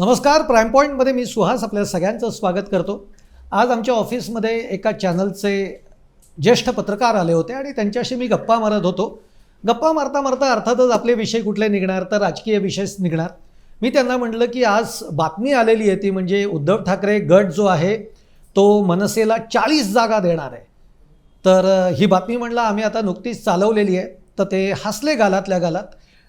नमस्कार प्राईम पॉईंटमध्ये मी सुहास आपल्या सगळ्यांचं स्वागत करतो. आज आमच्या ऑफिसमध्ये एका चॅनलचे ज्येष्ठ पत्रकार आले होते आणि त्यांच्याशी मी गप्पा मारत होतो. गप्पा मारता मारता अर्थातच आपले विषय कुठले निघणार तर राजकीय विषयच निघणार. मी त्यांना म्हटलं की आज बातमी आलेली आहे ती म्हणजे उद्धव ठाकरे गट जो आहे तो मनसेला चाळीस जागा देणार आहे. तर ही बातमी म्हणलं आम्ही आता नुकतीच चालवलेली आहे तर ते हसले गालातल्या गालात.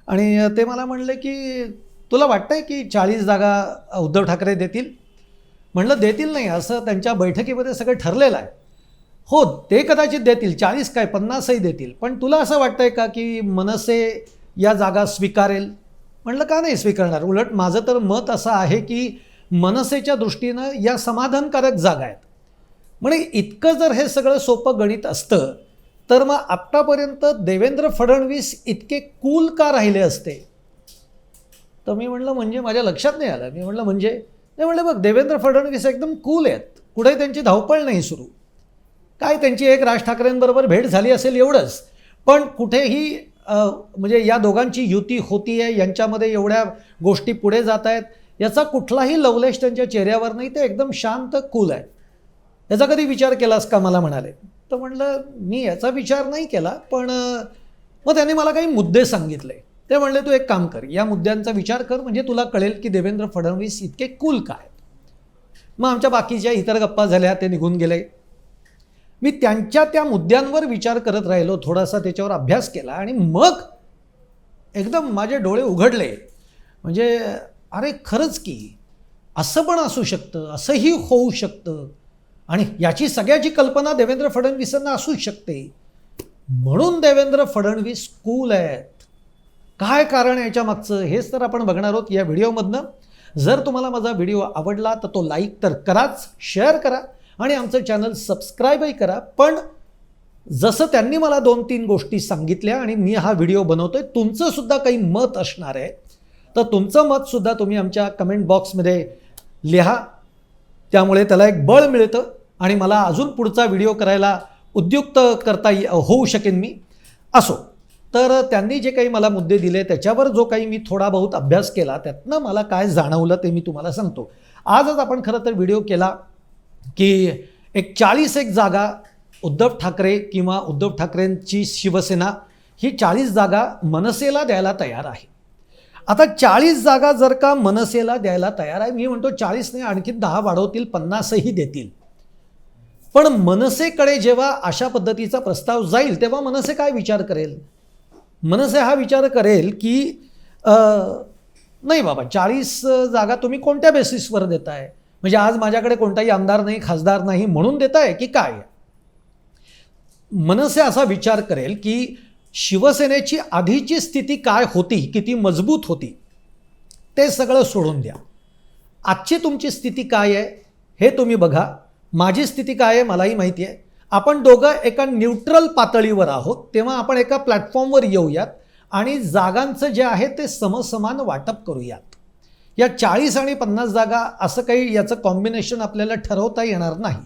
आणि ते मला म्हणले की तुला वाटतंय की चाळीस जागा उद्धव ठाकरे देतील? म्हणलं देतील नाही असं त्यांच्या बैठकीमध्ये सगळं ठरलेलं आहे. हो ते कदाचित देतील चाळीस काय पन्नासही देतील. पण तुला असं वाटतंय का की मनसे या जागा स्वीकारेल? म्हणलं का नाही स्वीकारणार? उलट माझं तर मत असं आहे की मनसेच्या दृष्टीनं या समाधानकारक जागा आहेत. म्हणजे इतकं जर हे सगळं सोपं गणित असतं तर मग आत्तापर्यंत देवेंद्र फडणवीस इतके कूल का राहिले असते? तर मी म्हणलं म्हणजे माझ्या लक्षात नाही आलं. मी म्हणलं म्हणजे? नाही म्हणलं बघ देवेंद्र फडणवीस एकदम कूल आहेत. कुठे त्यांची धावपळ नाही सुरू. काय त्यांची एक राज ठाकरेंबरोबर भेट झाली असेल एवढंच. पण कुठेही म्हणजे या दोघांची युती होती आहे यांच्यामध्ये एवढ्या गोष्टी पुढे जात आहेत याचा कुठलाही लवलेश त्यांच्या चेहऱ्यावर नाही ते एकदम शांत कूल आहेत. याचा कधी विचार केलास का मला म्हणाले? तर म्हणलं मी याचा विचार नाही केला पण मग त्याने मला काही मुद्दे सांगितले. ते म्हणले तू एक काम कर या मुद्द्यांचा विचार कर म्हणजे तुला कळेल की देवेंद्र फडणवीस इतके कूल काय मग आमच्या बाकीच्या इतर गप्पा झाल्या ते निघून गेले. मी त्यांच्या त्या मुद्द्यांवर विचार करत राहिलो थोडासा त्याच्यावर अभ्यास केला आणि मग एकदम माझे डोळे उघडले. म्हणजे अरे खरंच की असं पण असू शकतं असंही होऊ शकतं आणि याची सगळ्याची कल्पना देवेंद्र फडणवीसांना असू शकते. म्हणून देवेंद्र फडणवीस कूल आहेत. काय कारण याच्या मागचं? हेच तर आपण बघणार आहोत या व्हिडिओमधनं. जर तुम्हाला माझा व्हिडिओ आवडला तर तो लाईक तर कराच शेअर करा आणि आमचं चॅनल सबस्क्राईबही करा. पण जसं त्यांनी मला दोन तीन गोष्टी सांगितल्या आणि मी हा व्हिडिओ बनवतोय तुमचं सुद्धा काही मत असणार आहे. तर तुमचं मतसुद्धा तुम्ही आमच्या कमेंट बॉक्समध्ये लिहा. त्यामुळे त्याला एक बळ मिळतं आणि मला अजून पुढचा व्हिडिओ करायला उद्युक्त करता ये- होऊ शकेन मी. असो. तर त्यांनी जे काही मला मुद्दे दिले त्याच्यावर जो काही मी थोडा बहुत अभ्यास केला त्यातनं मला काय जाणवलं ते मी तुम्हाला सांगतो. आजच आपण खरं तर व्हिडिओ केला की एक चाळीस एक जागा उद्धव ठाकरे किंवा उद्धव ठाकरेंची शिवसेना ही चाळीस जागा मनसेला द्यायला तयार आहे. आता चाळीस जागा जर का मनसेला द्यायला तयार आहे मी म्हणतो चाळीस नाही आणखी दहा वाढवतील पन्नासही देतील. पण मनसेकडे जेव्हा अशा पद्धतीचा प्रस्ताव जाईल तेव्हा मनसे काय विचार करेल? मनसे हा विचार करेल की नाही बाबा चाळीस जागा तुम्ही कोणत्या बेसिसवर देताय? म्हणजे आज माझ्याकडे कोणताही आमदार नाही खासदार नाही म्हणून देताय की काय? मनसे असा विचार करेल की शिवसेनेची आधीची स्थिती काय होती किती मजबूत होती ते सगळं सोडून द्या. आजची तुमची स्थिती काय आहे हे तुम्ही बघा. माझी स्थिती काय आहे मलाही माहिती आहे. आपण दोघं एका न्यूट्रल पातळीवर आहोत तेव्हा आपण एका प्लॅटफॉर्मवर येऊयात आणि जागांचं जे आहे ते समसमान वाटप करूयात. या चाळीस आणि पन्नास जागा असं काही याचं कॉम्बिनेशन आपल्याला ठरवता येणार नाही.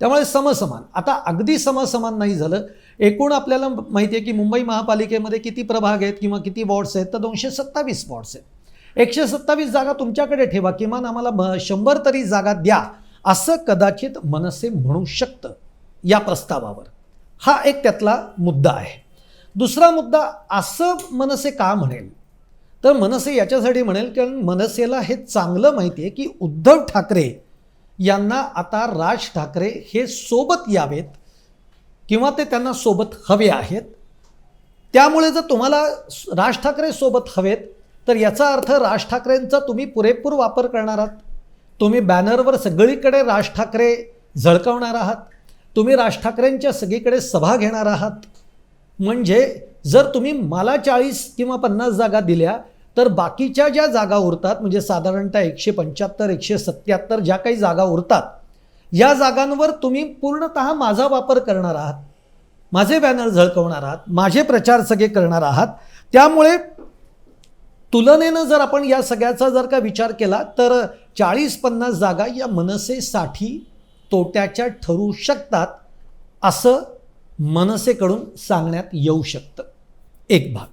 त्यामुळे समसमान. आता अगदी समसमान नाही झालं. एकूण आपल्याला माहिती आहे की मुंबई महापालिकेमध्ये किती प्रभाग आहेत किंवा किती वॉर्ड्स आहेत तर दोनशे सत्तावीस वॉर्ड्स आहेत. एकशे सत्तावीस जागा तुमच्याकडे ठेवा. किमान आम्हाला म- शंभर तरी जागा द्या असं कदाचित मनसे म्हणू शकतं. या प्रस्तावावर. हा एक त्यातला मुद्दा आहे. दुसरा मुद्दा असं मनसे का म्हणेल? तर मनसे याच्यासाठी म्हणेल कारण मनसेला हे चांगलं माहिती आहे की उद्धव ठाकरे यांना आता राज ठाकरे हे सोबत यावेत किंवा ते त्यांना सोबत हवे आहेत. त्यामुळे जर तुम्हाला राज ठाकरे सोबत हवेत तर याचा अर्थ राज ठाकरेंचा तुम्ही पुरेपूर वापर करणार आहात. तुम्ही बॅनरवर सगळीकडे राज ठाकरे झळकवणार आहात. तुम्ही राज ठाकरेंच्या सगळीकडे सभा घेणार आहात. म्हणजे जर तुम्ही मला चाळीस किंवा पन्नास जागा दिल्या तर बाकीच्या ज्या जागा उरतात म्हणजे साधारणतः एकशे पंच्याहत्तर एकशे सत्याहत्तर ज्या काही जागा उरतात या जागांवर तुम्ही पूर्णतः माझा वापर करणार आहात. माझे बॅनर झळकवणार आहात माझे प्रचार सगळे करणार आहात. त्यामुळे तुलनेनं जर आपण या सगळ्याचा जर का विचार केला तर चाळीस पन्नास जागा या मनसेसाठी तोट्याच्या ठरू शकतात असं मनसेकडून सांगण्यात येऊ शकतं. एक भाग.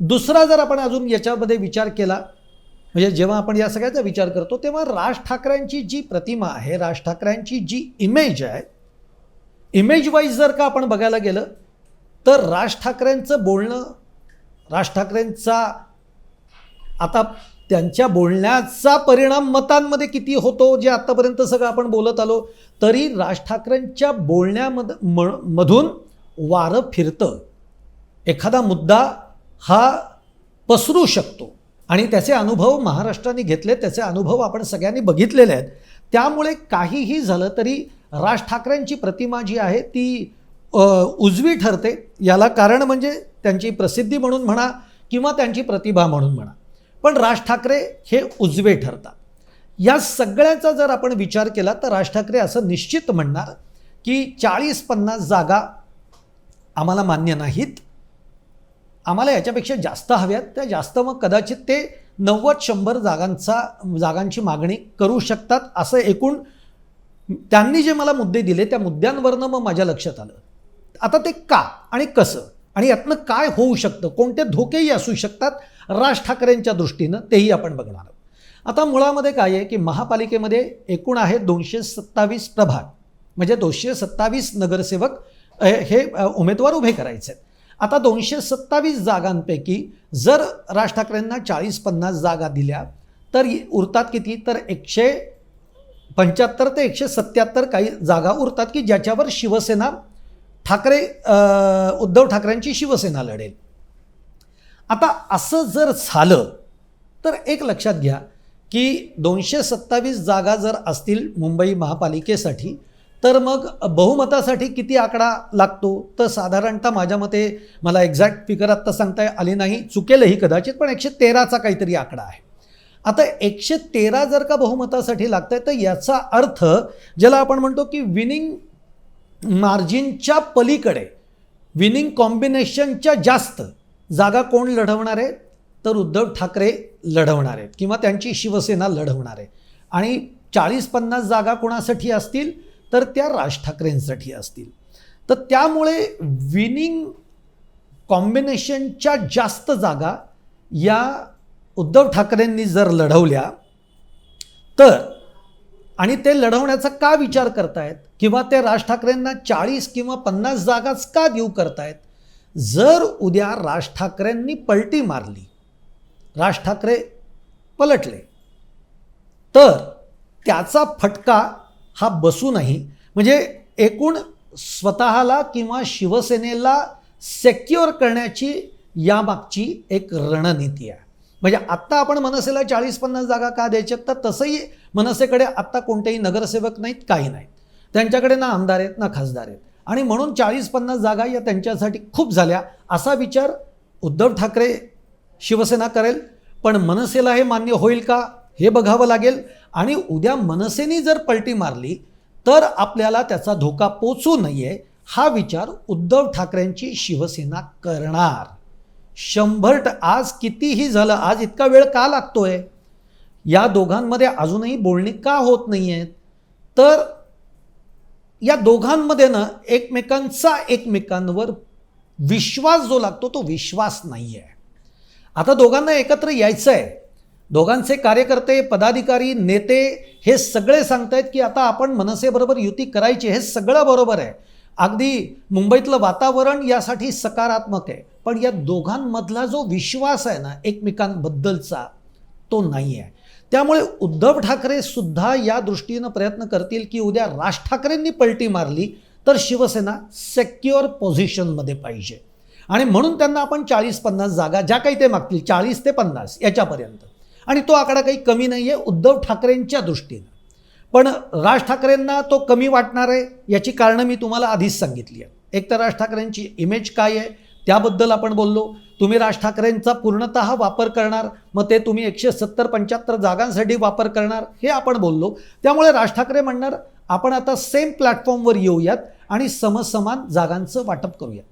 दुसरा जर आपण अजून याच्यामध्ये विचार केला म्हणजे जेव्हा आपण या सगळ्याचा विचार करतो तेव्हा राज ठाकरेंची जी प्रतिमा आहे राज ठाकरेंची जी इमेज आहे इमेज वाईज जर का आपण बघायला गेलं तर राज ठाकरेंचं बोलणं राज ठाकरेंचा आता त्यांच्या बोलण्याचा परिणाम मतांमध्ये किती होतो जे आत्तापर्यंत सगळं आपण बोलत आलो तरी राज ठाकरेंच्या बोलण्यामध म मधून वारं फिरतं. एखादा मुद्दा हा पसरू शकतो. आणि त्याचे अनुभव महाराष्ट्राने घेतले त्याचे अनुभव आपण सगळ्यांनी बघितलेले आहेत. त्यामुळे काहीही झालं तरी राज ठाकरेंची प्रतिमा जी आहे ती उजवी ठरते. याला कारण म्हणजे त्यांची प्रसिद्धी म्हणून म्हणा किंवा त्यांची प्रतिभा म्हणून म्हणा. पण राज ठाकरे हे उजवे ठरतात. या सगळ्याचा जर आपण विचार केला तर राज ठाकरे असं निश्चित म्हणणार की चाळीस पन्नास जागा आम्हाला मान्य नाहीत. आम्हाला याच्यापेक्षा जास्त हव्यात. त्या जास्त मग कदाचित ते नव्वद शंभर जागांचा जागांची मागणी करू शकतात असं एकूण त्यांनी जे मला मुद्दे दिले त्या मुद्द्यांवरनं मग माझ्या लक्षात आलं. आता ते का आणि कसं आणि यातनं काय होऊ शकतं? कोणते धोकेही असू शकतात? राज ठाकरेंच्या दृष्टीनं तेही आपण बघणार आहोत. आता मुळामध्ये काय आहे की महापालिकेमध्ये एकूण आहे दोनशे सत्तावीस प्रभाग. म्हणजे दोनशे सत्तावीस नगरसेवक हे उमेदवार उभे करायचे आहेत. आता दोनशे सत्तावीस जागांपैकी जर राज ठाकरेंना चाळीस पन्नास जागा दिल्या तर उरतात किती? तर एकशे पंच्याहत्तर ते एकशे सत्याहत्तर काही जागा उरतात की ज्याच्यावर शिवसेना ठाकरे उद्धव ठाकरेंची शिवसेना लढेल. आता असं जर झालं तर एक लक्षात घ्या की दोनशे सत्तावीस जागा जर असतील मुंबई महापालिकेसाठी तर मग बहुमतासाठी किती आकडा लागतो? तर साधारणतः माझ्या मते मला एक्झॅक्ट फिगर आत्ता सांगता आली नाही. चुकेलही कदाचित पण एकशे तेराचा काहीतरी आकडा आहे. आता एकशे तेरा जर का बहुमतासाठी लागत आहे तर याचा अर्थ ज्याला आपण म्हणतो की विनिंग मार्जिनच्या पलीकडे विनिंग कॉम्बिनेशनच्या जास्त जागा कोण लढवणार आहे? तर उद्धव ठाकरे लढवणार आहेत. किंवा त्यांची शिवसेना लढवणार आहे. आणि चाळीस पन्नास जागा कोणासाठी असतील? तर त्या राज ठाकरेंसाठी असतील. तर त्यामुळे विनिंग कॉम्बिनेशनच्या जास्त जागा या उद्धव ठाकरेंनी जर लढवल्या तर आणि ते लढवण्याचा का विचार करतायत? किंवा ते राज ठाकरेंना चाळीस किंवा पन्नास जागाच का देऊ करतायत? जर उद्या राज ठाकरेंनी पलटी मारली राज ठाकरे पलटले तर त्याचा फटका हा बसू नाही. म्हणजे एकूण स्वतःला किंवा शिवसेनेला सेक्युअर करण्याची यामागची एक रणनीती आहे. म्हणजे आत्ता आपण मनसेला चाळीस पन्नास जागा का द्यायच्या तर तसंही मनसेकडे आत्ता कोणतेही नगरसेवक नाहीत काही नाहीत. त्यांच्याकडे ना आमदार आहेत ना खासदार आहेत. आणि म्हणून चाळीस पन्नास जागा या त्यांच्यासाठी खूप झाल्या. असा विचार उद्धव ठाकरे शिवसेना करेल. पण मनसेला हे मान्य होईल का? हे बघावं लागेल. आणि उद्या मनसेने जर पलटी मारली तर आपल्याला त्याचा धोका पोचू नये हा विचार उद्धव ठाकरेंची शिवसेना करणार. शंभर ट आज कितीही झालं आज इतका वेळ का लागतोय? या दोघांमध्ये अजूनही बोलणी का होत नाही आहेत तर या दोघांमध्ये ना एकमेकांचा एकमेकांवर विश्वास जो लागतो तो विश्वास नाही आहे आता दोघांना एकत्र यायचं आहे दोघांचे कार्यकर्ते पदाधिकारी नेते हे सगळे सांगतायत की आता आपण मनसेबरोबर युती करायची हे सगळं बरोबर आहे. अगदी मुंबईतलं वातावरण यासाठी सकारात्मक आहे. पण या दोघांमधला जो विश्वास आहे ना एकमेकांबद्दलचा तो नाही आहे त्यामुळे उद्धव ठाकरे सुद्धा या दृष्टीनं प्रयत्न करतील की उद्या राज ठाकरेंनी पलटी मारली तर शिवसेना सेक्युअर पोझिशनमध्ये पाहिजे. आणि म्हणून त्यांना आपण चाळीस पन्नास जागा ज्या काही ते मागतील चाळीस ते पन्नास याच्यापर्यंत. आणि तो आकडा काही कमी नाही आहे उद्धव ठाकरेंच्या दृष्टीनं. पण राज ठाकरेंना तो कमी वाटणार आहे याची कारणं मी तुम्हाला आधीच सांगितली आहे एक तर राज ठाकरेंची इमेज काय आहे त्याबद्दल आपण बोललो. तुम्ही राज ठाकरेंचा पूर्णतः वापर करणार मग ते तुम्ही एकशे सत्तर पंच्याहत्तर जागांसाठी वापर करणार हे आपण बोललो. त्यामुळे राज ठाकरे म्हणणार आपण आता सेम प्लॅटफॉर्मवर येऊयात आणि समसमान जागांचं वाटप करूयात.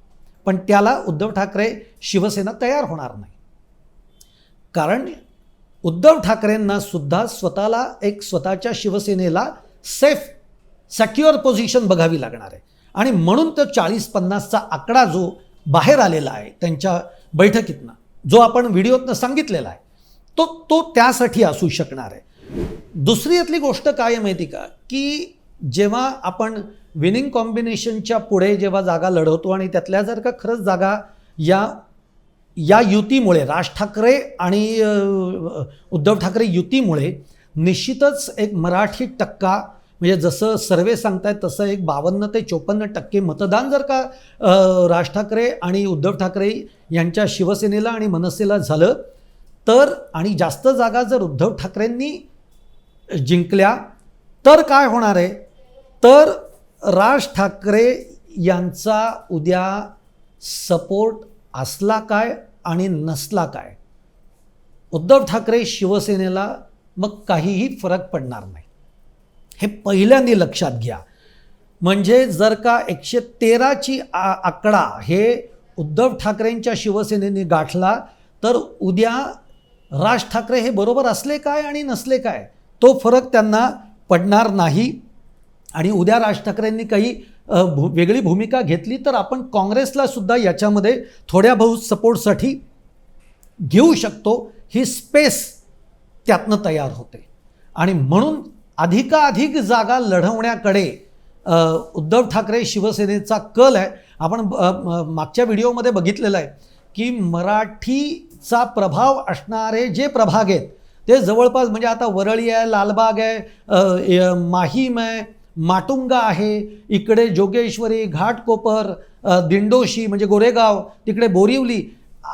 पण त्याला उद्धव ठाकरे शिवसेना तयार होणार नाही. कारण उद्धव ठाकरेंना सुद्धा स्वतःला एक स्वतःच्या शिवसेनेला सेफ सेक्युअर पोझिशन बघावी लागणार आहे. आणि म्हणून तो चाळीस पन्नासचा आकडा जो बाहेर आलेला आहे त्यांच्या बैठकीतनं. जो आपण व्हिडिओतनं सांगितलेला आहे तो तो त्यासाठी असू शकणार आहे. दुसरी यातली गोष्ट काय माहिती का? की जेव्हा आपण विनिंग कॉम्बिनेशनच्या पुढे जेव्हा जागा लढवतो आणि त्यातल्या जर का खरंच जागा या या युतीमुळे राज ठाकरे आणि उद्धव ठाकरे युतीमुळे निश्चितच एक मराठी टक्का म्हणजे जसं सर्वे सांगतायत तसं एक बावन्न ते चोपन्न टक्के मतदान जर का राज ठाकरे आणि उद्धव ठाकरे यांच्या शिवसेनेला आणि मनसेला झालं तर आणि जास्त जागा जर उद्धव ठाकरेंनी जिंकल्या तर काय होणार आहे? तर राज ठाकरे यांचा उद्या सपोर्ट असला काय आणि नसला काय? उद्धव ठाकरे शिवसेनेला मग काहीही फरक पडणार नाही. हे पहिल्यांदा लक्षात घ्या. म्हणजे जर का एकशे तेराची आ आकडा हे उद्धव ठाकरेंच्या शिवसेनेने गाठला तर उद्या राज ठाकरे हे बरोबर असले काय आणि नसले काय तो फरक त्यांना पडणार नाही. आणि उद्या राज ठाकरेंनी काही भू वेगळी भूमिका घेतली तर आपण काँग्रेसला सुद्धा याच्यामध्ये थोड्या बहुत सपोर्टसाठी घेऊ शकतो. ही स्पेस त्यातनं तयार होते. आणि म्हणून अधिकाधिक जागा लढवण्याकडे उद्धव ठाकरे शिवसेनेचा कल आहे. आपण मागच्या व्हिडिओमध्ये बघितलेलं आहे की मराठीचा प्रभाव असणारे जे प्रभाग आहेत ते जवळपास म्हणजे आता वरळी आहे लालबाग आहे माहीम आहे माटुंगा आहे इकडे जोगेश्वरी घाटकोपर दिंडोशी म्हणजे गोरेगाव तिकडे बोरिवली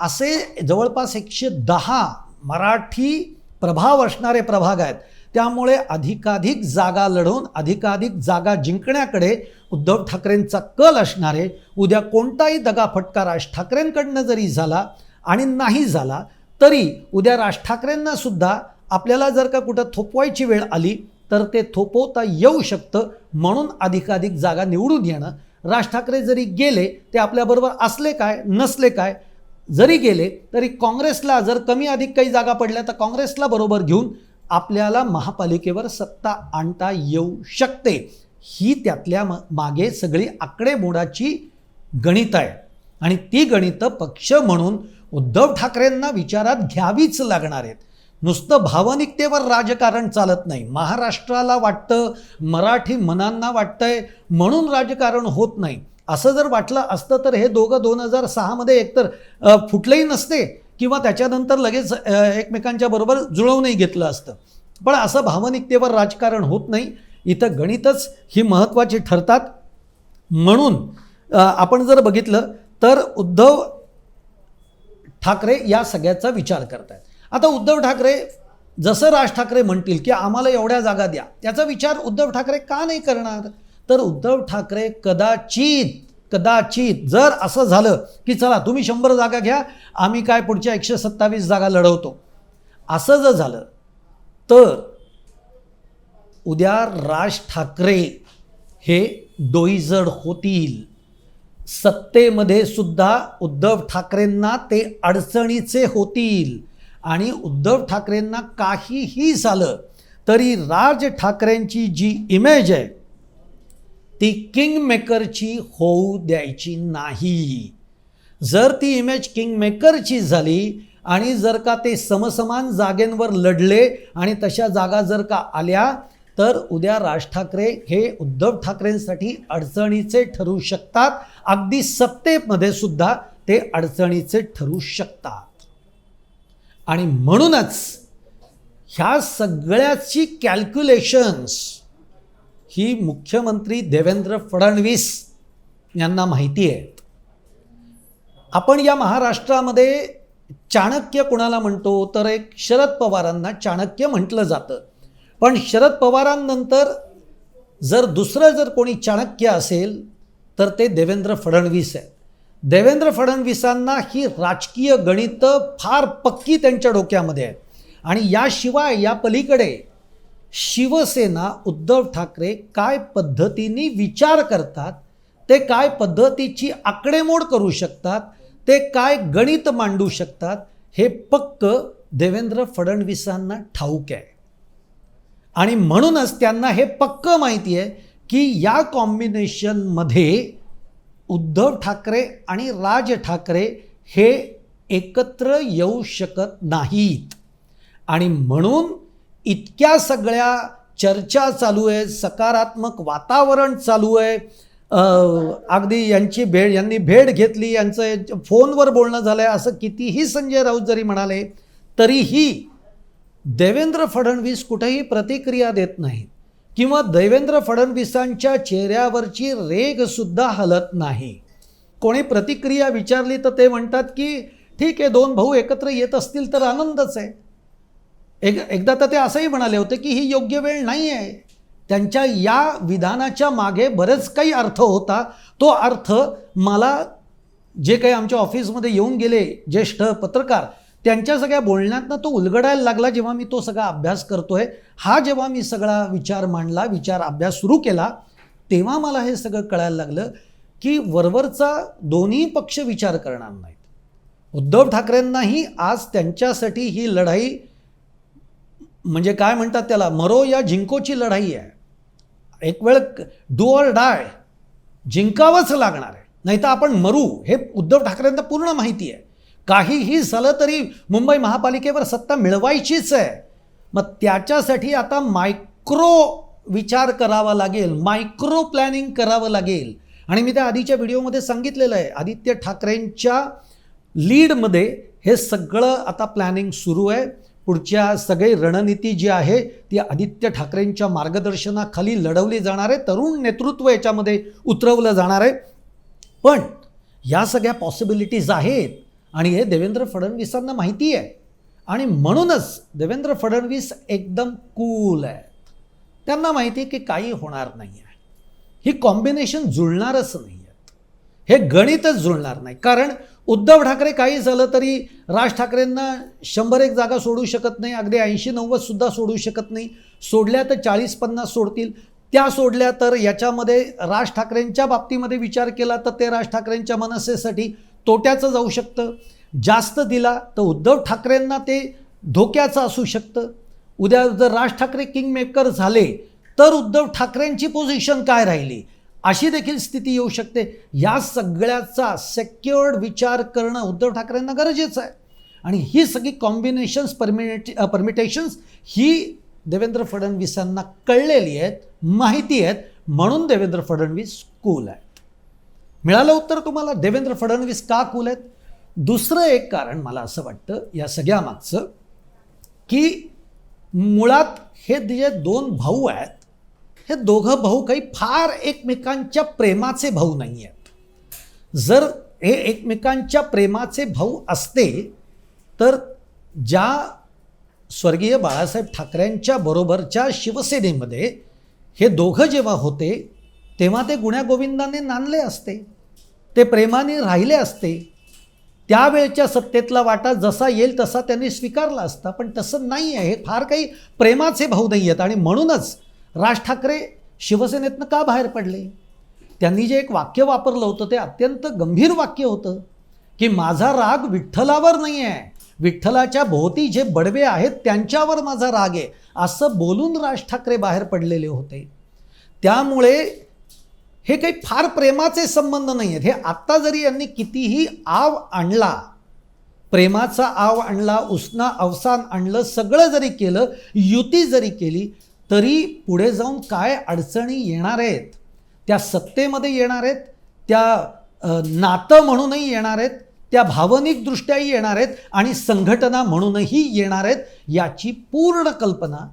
असे जवळपास एकशे दहा मराठी प्रभाव असणारे प्रभाग आहेत. त्यामुळे अधिकाधिक जागा लढवून अधिकाधिक जागा जिंकण्याकडे उद्धव ठाकरेंचा कल असणारे उद्या कोणताही दगाफटका राज ठाकरेंकडनं जरी झाला आणि नाही झाला तरी उद्या राज ठाकरेंना सुद्धा आपल्याला जर का कुठं थोपवायची वेळ आली तर ते थोपवता येऊ शकतं म्हणून अधिकाधिक जागा निवडून येणं. राज ठाकरे जरी गेले ते आपल्याबरोबर असले काय नसले काय जरी गेले तरी काँग्रेसला जर कमी अधिक काही जागा पडल्या तर काँग्रेसला बरोबर घेऊन आपल्याला महापालिकेवर सत्ता आणता येऊ शकते. ही त्यातल्या म- मागे सगळी आकडेमोडाची गणित आहे. आणि ती गणितं पक्ष म्हणून उद्धव ठाकरेंना विचारात घ्यावीच लागणार आहेत. नुसतं भावनिकतेवर राजकारण चालत नाही. महाराष्ट्राला वाटतं मराठी मनांना वाटतंय म्हणून राजकारण होत नाही. असं जर वाटलं असतं तर हे दोघं दोन हजार सहामध्ये एकतर फुटलंही फुटलेही नसते. किंवा त्याच्यानंतर लगेच एकमेकांच्या बरोबर जुळवूनही घेतलं असतं. पण असं भावनिकतेवर राजकारण होत नाही. इथं गणितच ही महत्त्वाची ठरतात. म्हणून आपण जर बघितलं तर उद्धव ठाकरे या सगळ्याचा विचार करत आहेत आता उद्धव ठाकरे जसं राज ठाकरे म्हणतील की आम्हाला एवढ्या जागा द्या त्याचा विचार उद्धव ठाकरे का नाही करणार? तर उद्धव ठाकरे कदाचित कदाचित जर असं झालं की चला तुम्ही शंभर जागा घ्या आम्ही काय पुढच्या एकशे सत्तावीस जागा लढवतो. असं जर झालं तर उद्या राज ठाकरे हे डोईजड होतील. सत्तेमध्ये सुद्धा उद्धव ठाकरेंना ते अडचणीचे होतील. आणि उद्धव ठाकरेंना काहीही झालं तरी राज ठाकरेंची जी इमेज आहे ती किंग मेकरची होऊ द्यायची नाही. जर ती इमेज किंग मेकरची झाली आणि जर का ते समसमान जागेंवर लढले आणि तशा जागा जर का आल्या तर उद्या राज ठाकरे हे उद्धव ठाकरेंसाठी अडचणीचे ठरू शकतात. अगदी सत्तेमध्ये सुद्धा ते अडचणीचे ठरू शकतात. आणि म्हणूनच ह्या सगळ्याची कॅल्क्युलेशन्स ही मुख्यमंत्री देवेंद्र फडणवीस यांना माहिती आहे. आपण या महाराष्ट्रामध्ये चाणक्य कुणाला म्हणतो? तर एक शरद पवारांना चाणक्य म्हटलं जातं. पण शरद पवारांनंतर जर दुसरं जर कोणी चाणक्य असेल तर ते देवेंद्र फडणवीस आहेत. देवेंद्र फडणवीसांना ही राजकीय गणितं फार पक्की त्यांच्या डोक्यामध्ये आहेत. आणि याशिवाय या पलीकडे शिवसेना उद्धव ठाकरे काय पद्धतीने विचार करतात ते काय पद्धतीची आकडेमोड करू शकतात ते काय गणित मांडू शकतात हे पक्क देवेंद्र फडणवीसांना ठाऊक आहे. आणि म्हणूनच त्यांना हे पक्क माहिती आहे की या कॉम्बिनेशनमध्ये उद्धव ठाकरे आणि राज ठाकरे हे एकत्र येऊ शकत नाहीत. आणि म्हणून इतक्या सगळ्या चर्चा चालू आहे सकारात्मक वातावरण चालू आहे. अगदी यांची भेट यांनी भेट घेतली यांचं फोनवर बोलणं झालं आहे असं कितीही संजय राऊत जरी म्हणाले तरीही देवेंद्र फडणवीस कुठेही प्रतिक्रिया देत नाहीत. किंवा देवेंद्र फडणवीसांच्या चेहऱ्यावरची रेगसुद्धा हलत नाही. कोणी प्रतिक्रिया विचारली तर ते म्हणतात की ठीक आहे दोन भाऊ एकत्र येत असतील तर आनंदच आहे. एक एकदा तर ते असंही म्हणाले होते की ही योग्य वेळ नाही आहे त्यांच्या या विधानाच्या मागे बरेच काही अर्थ होता. तो अर्थ मला जे काही आमच्या ऑफिसमध्ये येऊन गेले ज्येष्ठ पत्रकार त्यांच्या सगळ्या बोलण्यातनं तो उलगडायला लागला जेव्हा मी तो सगळा अभ्यास करतोय. हा जेव्हा मी सगळा विचार मांडला विचार अभ्यास सुरू केला तेव्हा मला हे सगळं कळायला लागलं की वरवरचा दोन्ही पक्ष विचार करणार नाहीत. उद्धव ठाकरेंनाही आज त्यांच्यासाठी ही लढाई म्हणजे काय म्हणतात त्याला? मरो या जिंकोची लढाई आहे. एक वेळ डू ऑर डाय जिंकावंच लागणार आहे. नाही तर आपण मरू. हे उद्धव ठाकरेंना पूर्ण माहिती आहे. काहीही झालं तरी मुंबई महापालिकेवर सत्ता मिळवायचीच आहे. मग त्याच्यासाठी आता मायक्रो विचार करावा लागेल. मायक्रो प्लॅनिंग करावं लागेल. आणि मी त्या आधीच्या व्हिडिओमध्ये सांगितलेलं आहे. आदित्य ठाकरेंच्या लीडमध्ये हे सगळं आता प्लॅनिंग सुरू आहे. पुढच्या सगळी रणनीती जी आहे ती आदित्य ठाकरेंच्या मार्गदर्शनाखाली लढवली जाणार आहे. तरुण नेतृत्व याच्यामध्ये उतरवलं जाणार आहे. पण या सगळ्या पॉसिबिलिटीज आहेत आणि हे देवेंद्र फडणवीसांना माहिती आहे. आणि म्हणूनच देवेंद्र फडणवीस एकदम कूल आहेत. त्यांना माहिती आहे की काही होणार नाही आहे ही कॉम्बिनेशन जुळणारच नाही आहेत हे गणितच जुळणार नाही. कारण उद्धव ठाकरे काही झालं तरी राज ठाकरेंना शंभर एक जागा सोडू शकत नाही अगदी ऐंशी नव्वदसुद्धा सोडू शकत नाही. सोडल्या तर चाळीस पन्नास सोडतील. त्या सोडल्या तर याच्यामध्ये राज ठाकरेंच्या बाबतीमध्ये विचार केला तर ते राज ठाकरेंच्या मनसेसाठी तोट्याचं जाऊ शकतं. जास्त दिला तर उद्धव ठाकरेंना ते धोक्याचं असू शकतं. उद्या जर राज ठाकरे किंगमेकर झाले तर उद्धव ठाकरेंची पोझिशन काय राहिली? अशी देखील स्थिती येऊ शकते. या सगळ्याचा सेक्युअर्ड विचार करणं उद्धव ठाकरेंना गरजेचं आहे. आणि ही सगळी कॉम्बिनेशन्स परमिनेट परमिटेशन्स ही देवेंद्र फडणवीसांना कळलेली आहेत माहिती आहेत. म्हणून देवेंद्र फडणवीस कूल आहेत. मिळालं उत्तर तुम्हाला? देवेंद्र फडणवीस का कूल आहेत? दुसरं एक कारण मला असं वाटतं या सगळ्यामागचं की मुळात हे जे दोन भाऊ आहेत हे दोघं भाऊ काही फार एकमेकांच्या प्रेमाचे भाऊ नाही आहेत जर हे एकमेकांच्या प्रेमाचे भाऊ असते तर ज्या स्वर्गीय बाळासाहेब ठाकरेंच्या बरोबरच्या शिवसेनेमध्ये हे दोघं जेव्हा होते तेव्हा ते गुण्यागोविंदाने नांदले असते ते प्रेमाने राहिले असते. त्यावेळच्या सत्तेतला वाटा जसा येईल तसा त्यांनी स्वीकारला असता पण तसं नाही आहे फार काही प्रेमाचे भाऊ नाही आहेत आणि म्हणूनच राज ठाकरे शिवसेनेतनं का बाहेर पडले? त्यांनी जे एक वाक्य वापरलं होतं ते अत्यंत गंभीर वाक्य होतं की माझा राग विठ्ठलावर नाही आहे विठ्ठलाच्या भोवती जे बडवे आहेत त्यांच्यावर माझा राग आहे. असं बोलून राज ठाकरे बाहेर पडलेले होते. त्यामुळे हे काही फार प्रेमाचे संबंध नाही आहेत हे आत्ता जरी यांनी कितीही आव आणला प्रेमाचा आव आणला उष्णा अवसान आणलं सगळं जरी केलं युती जरी केली तरी पुढे जाऊन काय अडचणी येणार आहेत त्या सत्तेमध्ये येणार आहेत त्या नातं म्हणूनही येणार आहेत त्या भावनिकदृष्ट्याही येणार आहेत आणि संघटना म्हणूनही येणार आहेत याची पूर्ण कल्पना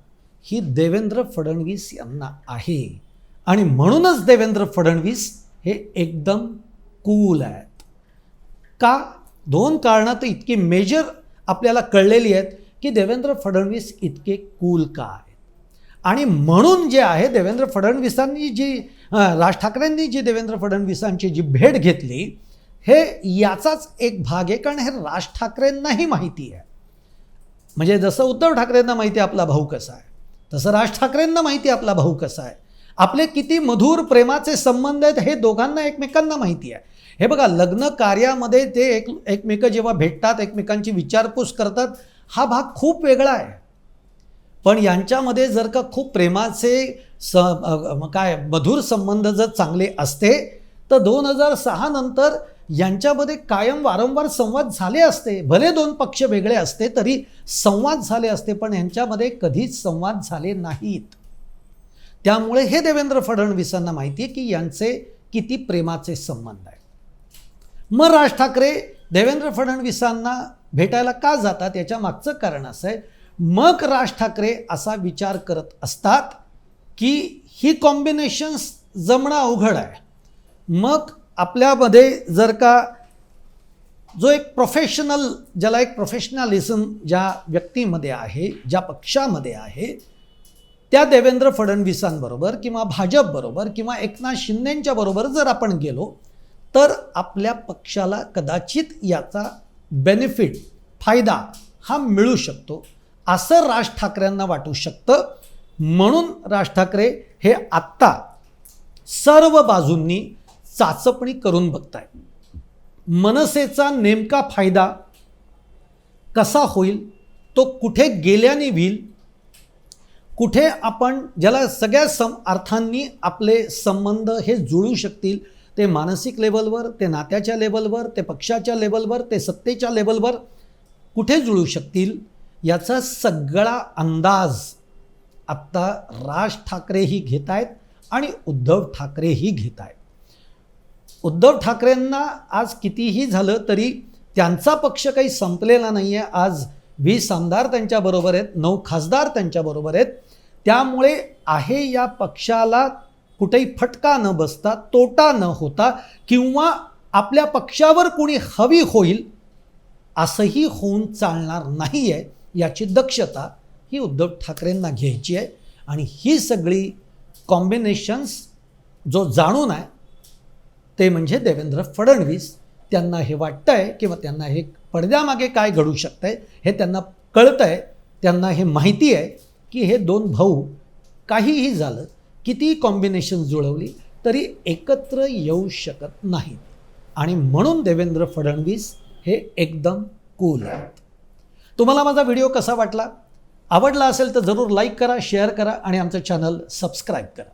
ही देवेंद्र फडणवीस यांना आहे. आणि म्हणूनच देवेंद्र फडणवीस हे एकदम कूल आहेत. का? दोन कारणं तर इतकी मेजर आपल्याला कळलेली आहेत की देवेंद्र फडणवीस इतके कूल का आणि म्हणून जे आहे देवेंद्र फडणवीसांनी जी राज ठाकरेंनी जी देवेंद्र फडणवीसांची जी भेट घेतली हे याचाच एक भाग आहे कारण हे राज ठाकरेंनाही माहिती आहे. म्हणजे जसं उद्धव ठाकरेंना माहिती आहे आपला भाऊ कसा आहे. तसं राज ठाकरेंना माहिती आपला भाऊ कसा आहे. आपले किती मधुर प्रेमाचे संबंध आहेत हे दोघांना एकमेकांना माहिती आहे. हे बघा लग्न कार्यामध्ये ते एक एकमेक जेव्हा भेटतात एकमेकांची विचारपूस करतात हा भाग खूप वेगळा आहे. पण यांच्यामध्ये जर का खूप प्रेमाचे स काय मधुर संबंध जर चांगले असते तर दोन हजार सहा नंतर यांच्यामध्ये कायम वारंवार संवाद झाले असते. भले दोन पक्ष वेगळे असते तरी संवाद झाले असते पण यांच्यामध्ये कधीच संवाद झाले नाहीत. त्यामुळे हे देवेंद्र फडणवीसांना माहिती आहे की यांचे किती प्रेमाचे संबंध आहेत. मग राज ठाकरे देवेंद्र फडणवीसांना भेटायला का जातात? याच्या मागचं कारण असं आहे. मग राज ठाकरे असा विचार करत असतात की ही कॉम्बिनेशन्स जमणं अवघड आहे. मग आपल्यामध्ये जर का जो एक प्रोफेशनल ज्याला एक प्रोफेशनलिझम ज्या व्यक्तीमध्ये आहे ज्या पक्षामध्ये आहे त्या देवेंद्र फडणवीसांबरोबर किंवा भाजपबरोबर किंवा एकनाथ शिंदेंच्या बरोबर जर आपण गेलो तर आपल्या पक्षाला कदाचित याचा बेनिफिट फायदा हा मिळू शकतो. असं राज ठाकरेंना वाटू शकतं. म्हणून राज ठाकरे हे आत्ता सर्व बाजूंनी चाचपणी करून बघताय. मनसेचा नेमका फायदा कसा होईल? तो कुठे गेल्याने होईल? कुठे आपण ज्याला सगळ्या सम अर्थांनी आपले संबंध हे जुळू शकतील ते मानसिक लेवलवर ते नात्याच्या लेवलवर ते पक्षाच्या लेवलवर ते सत्तेच्या लेवलवर कुठे जुळू शकतील? याचा सगळा अंदाज आत्ता राज ठाकरेही घेत आहेत आणि उद्धव ठाकरेही घेत आहेत उद्धव ठाकरेंना आज कितीही झालं तरी त्यांचा पक्ष काही संपलेला नाही आहे आज वीस आमदार त्यांच्याबरोबर आहेत नऊ खासदार त्यांच्याबरोबर आहेत. त्यामुळे आहे या पक्षाला कुठेही फटका न बसता तोटा न होता किंवा आपल्या पक्षावर कोणी हवी होईल असंही होऊन चालणार नाही आहे याची दक्षता ही उद्धव ठाकरेंना घ्यायची आहे. आणि ही सगळी कॉम्बिनेशन्स जो जाणून आहे ते म्हणजे देवेंद्र फडणवीस त्यांना हे वाटतं आहे किंवा त्यांना हे पडद्यामागे काय घडू शकतं आहे हे त्यांना कळतं आहे त्यांना हे माहिती आहे की हे दोन भाऊ काहीही झालं कितीही कॉम्बिनेशन जुळवली तरी एकत्र येऊ शकत नाहीत. आणि म्हणून देवेंद्र फडणवीस हे एकदम कूल आहेत. तुम्हाला माझा व्हिडिओ कसा वाटला? आवडला असेल तर जरूर लाईक करा शेअर करा आणि आमचं चॅनल सबस्क्राईब करा.